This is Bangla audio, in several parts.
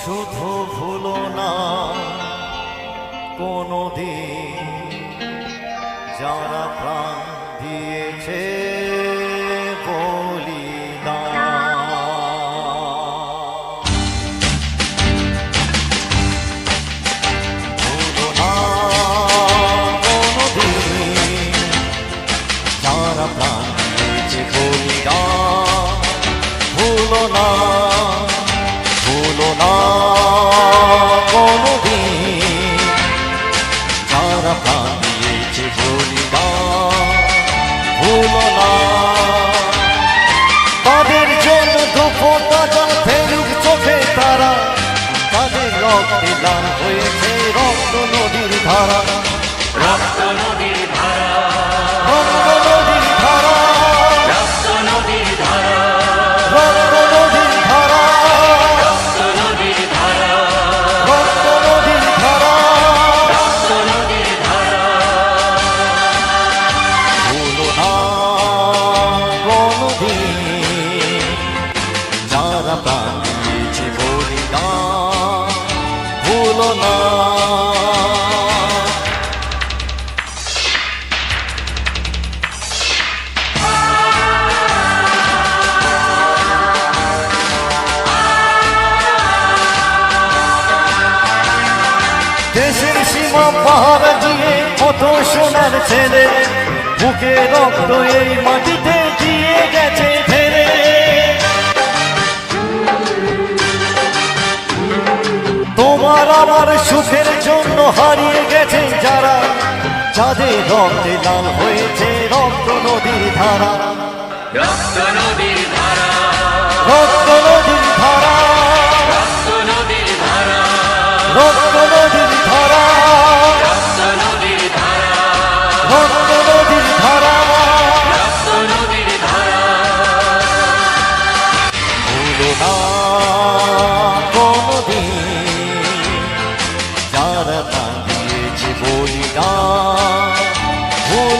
শুধু ভুলো না কোনো দিন যারা প্রাণ ধারা। রক্ত নদীর ধারা। রক্ত নদীর ধারা রক্ত নদীর ধারা রক্ত নদীর ধারা রক্ত নদীর ধারা রক্ত নদীর ধারা রক্ত নদীর ধারা ভুলো না। কোনদিন যারা প্রাণ দিয়েছে বলিদান ভুলো না। পাহাড় দিয়ে কত সোনার ছেলে। বুকে রক্ত এই মাটিতে দিয়ে গেছে ফেলে তোমার আমার সুখের জন্য হারিয়ে গেছে যারা। যাদের রক্তে লাল হয়েছে রক্ত নদীর ধারা। রক্ত নদীর ধারা। রক্ত নদীর ধারা।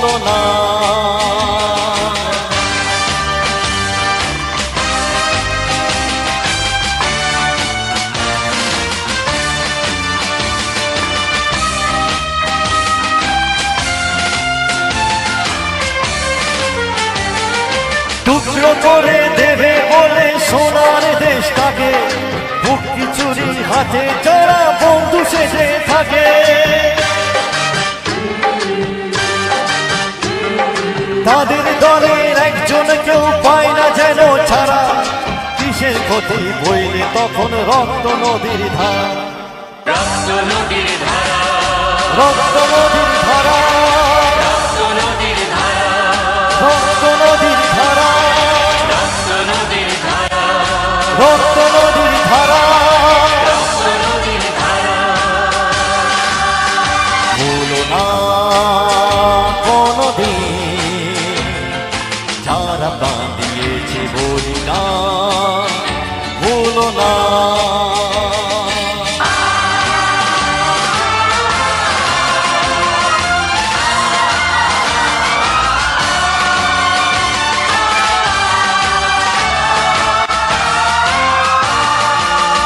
ভুলো না। করে দেবে বলে সোনার দেশটাকে ভুক্তি চুরি হাতে চড়া বন্ধু সেজে থাকে। তাদের দলের একজন কেউ পায় না যেন ছাড়া। কিসের ক্ষতি বইলে তখন রক্ত নদীর ধারা। রক্ত নদীর ধারা। রক্ত নদীর ধারা। রক্ত নদীর ধারা। রক্ত নদীর ধারা। রক্ত নদীর ধারা। রক্ত নদীর ধারা। রক্ত নদীর ধারা। ভুলো না।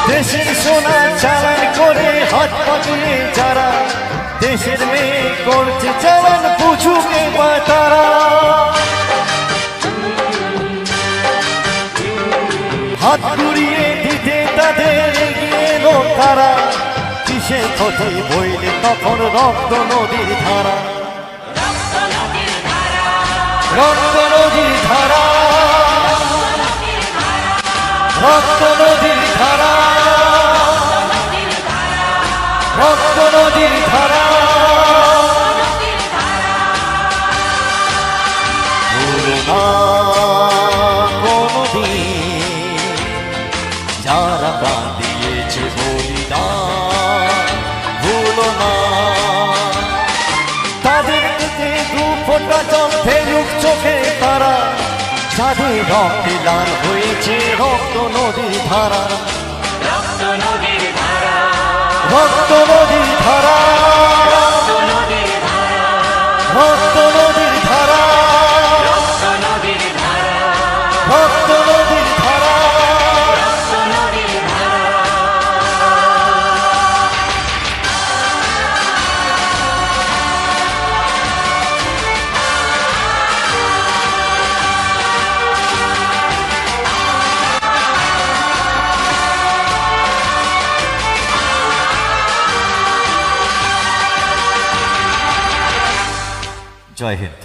দেশের সোনা চালান করে হাত পাকিয়ে যারা, দেশের মেয়ে করছে চালান বুঝুকে বা তারা। হাত ঘুরিয়ে দিতে তাদের এগিয়ে তারা, কিসে ক্ষতি বইলে তখন রক্ত নদীর ধারা। রক্ত নদীর ধারা। রক্ত নদীর ধারা। রক্ত নদীর ধারা। যারা দিয়েছে বলিদান। ভুলো না। তাদের দু ফোটা জল ফেরুক চোখে তারা। যাদের রক্তে লাল হয়েছে রক্ত নদীর ধারা। রক্ত নদীর ভক্তমধি ধরা। I Hind.